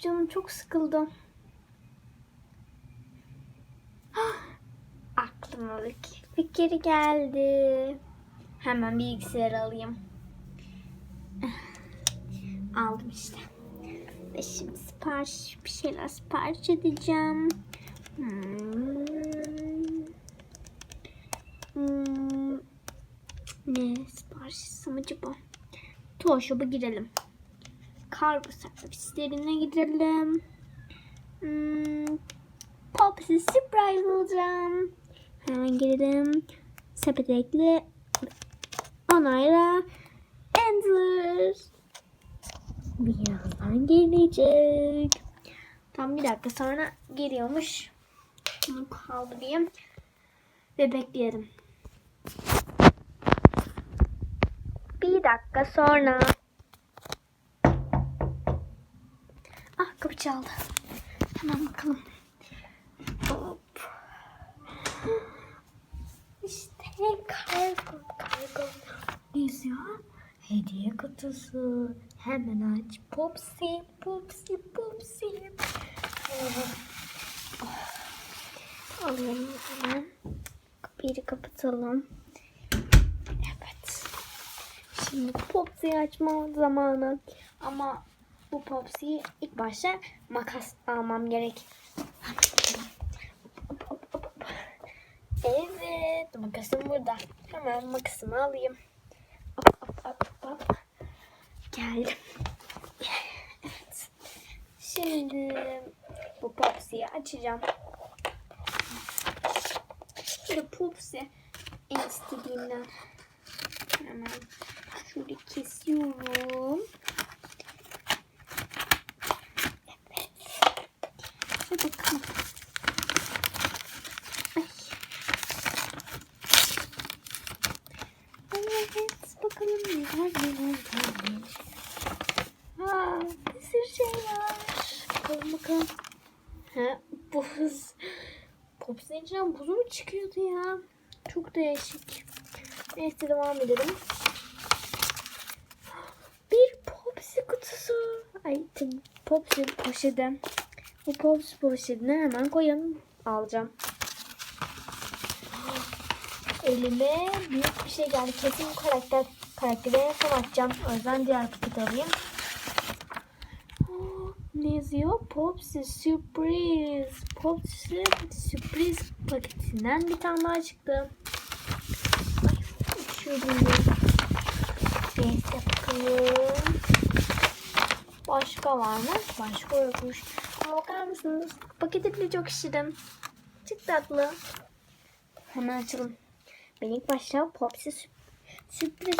canım çok sıkıldı. Aklıma bir fikir geldi. Hemen bilgisayarı alayım. Aldım işte. Ve şimdi sipariş bir şeyler sipariş edeceğim. Hmm. Hmm. Ne sipariş etsem acaba? Toy Shop'a girelim. Kargo servislerine gidelim. Hmm. Popsy Surprise alacağım. Hemen girelim. Sepet ekle. Onayla. Enter. Birazdan gelecek. Tam bir dakika sonra geliyormuş. Bunu kaldırayım. Ve bekleyelim. Bir dakika sonra. Çaldı. Hemen bakalım. Hop. İşte kargo. Kargo. Yazıyor? Hediye kutusu. Hemen aç. Popsi, popsi, popsi. Alıyorum hemen. Kapıyı kapatalım. Evet. Şimdi Popsi'yi açma zamanı. Ama bu Popsi'yi ilk başta makas almam gerek. Evet, makasım burada. Hemen makasımı alayım. Hop, hop, hop, hop. Geldim. Evet. Şimdi bu Popsi'yi açacağım. Şöyle Popsi en istediğimden hemen şöyle kesiyorum. Evet. Hadi bakalım. Ay. Evet bakalım neler Aa, bir sürü şey var. Bakalım bakalım. Ha, buz. Pops'in içinden buz mu çıkıyordu ya? Çok değişik. Neyse devam edelim. Bir Popsi kutusu. Ay Popsi poşeti. Bu Popsi poşetini hemen koyalım. Alacağım. Elime büyük bir şey geldi. Kesin bu karakter karaktere son atacağım. O yüzden diğer paketi alayım. Ne yazıyor? Popsi sürpriz. Popsi sürpriz paketinden bir tane daha çıktı. Ay, uçuyordum. Neyse bakalım. Başka var mı? Başka yokmuş. Ama bakar mısınız? Paketi bile çok şirin. Çok tatlı. Hemen açalım. Ben ilk başta Popsi sü- sürpriz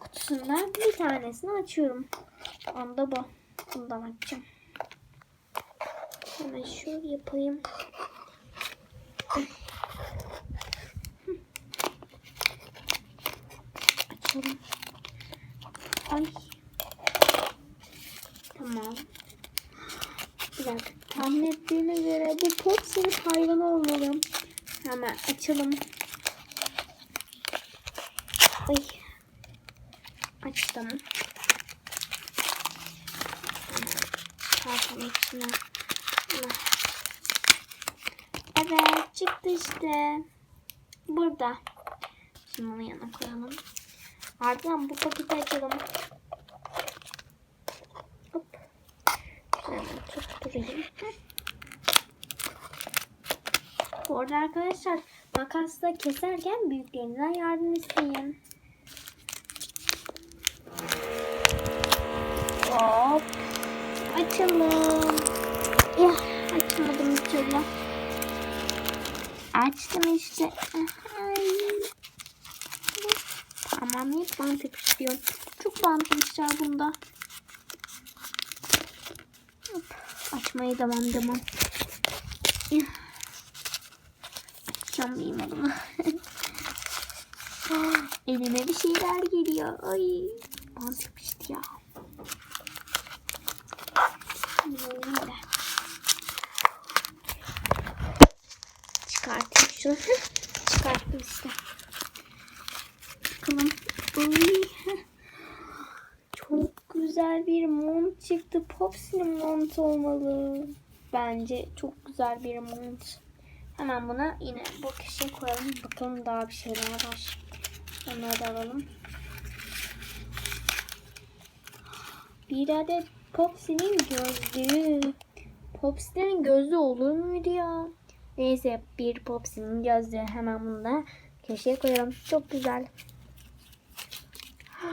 kutusundan bir tanesini açıyorum. Anda bu. Bundan açacağım. Hemen şöyle yapayım. Açalım. Ay. Tamam. Bir dakika. Tahmin ettiğime göre bu Popsi'nin hayvanı olmalı. Hemen açalım. Ay. Açtım. Çarpın içine. Evet çıktı işte. Burada. Şimdi onu yanına koyalım. Ardından bu paketi açalım. Hop. Şöyle tutturayım. Bu arada arkadaşlar makasla keserken büyüklerinden yardım isteyin. Hop. Açalım. Ya açmadım bir türlü. Açtım işte. Ay. Tamam hep bant yapıştırıyorum. Çok bant yapışacak bunda. Hop. Açmaya devam devam. Açacağım diyeyim adımı. Elime bir şeyler geliyor. Ay. Bant yapıştı ya. Çıkartayım şunu. Çıkarttım işte. Bakalım. Uy. Çok güzel bir mont çıktı. Popsi'nin mont olmalı. Bence çok güzel bir mont. Hemen buna yine bu köşeye koyalım. Bakalım daha bir şeyler var. Onları da alalım. Bir adet Popsi'nin gözlüğü. Popsi'nin gözlüğü olur muydu ya? Neyse bir Popsi'nin gözlüğü. Hemen bunu da köşeye koyalım. Çok güzel.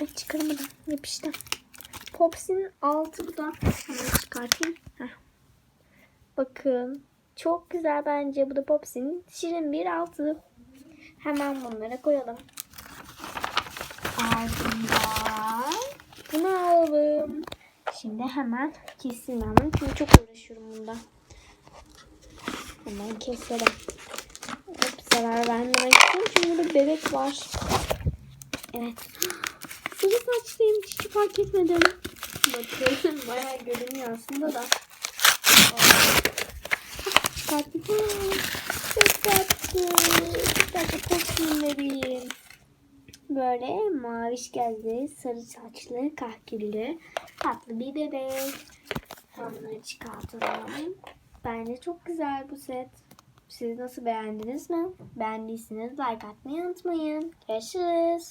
Ay çıkaramadım. Yapıştı. Popsi'nin altı bu da. Hemen çıkartayım. Bakın. Çok güzel bence. Bu da Popsi'nin şirin bir altı. Hemen bunlara koyalım. Ardından bunu alalım. Şimdi hemen kesin ben çünkü çok uğraşıyorum bunda. Hemen keselim. Hep zarar vermemek için çünkü burada bebek var. Evet. Sarı saçlıyım hiç fark etmedim. Bakın bayağı görünüyor aslında da. Çıkarttım. Çok tatlı. Çok tatlı koklayayım Böyle maviş gözlü, sarı saçlı, kahküllü, tatlı bir bebek. Onları çıkartalım. Bence çok güzel bu set. Siz nasıl beğendiniz mi? Beğendiyseniz like atmayı unutmayın. Görüşürüz.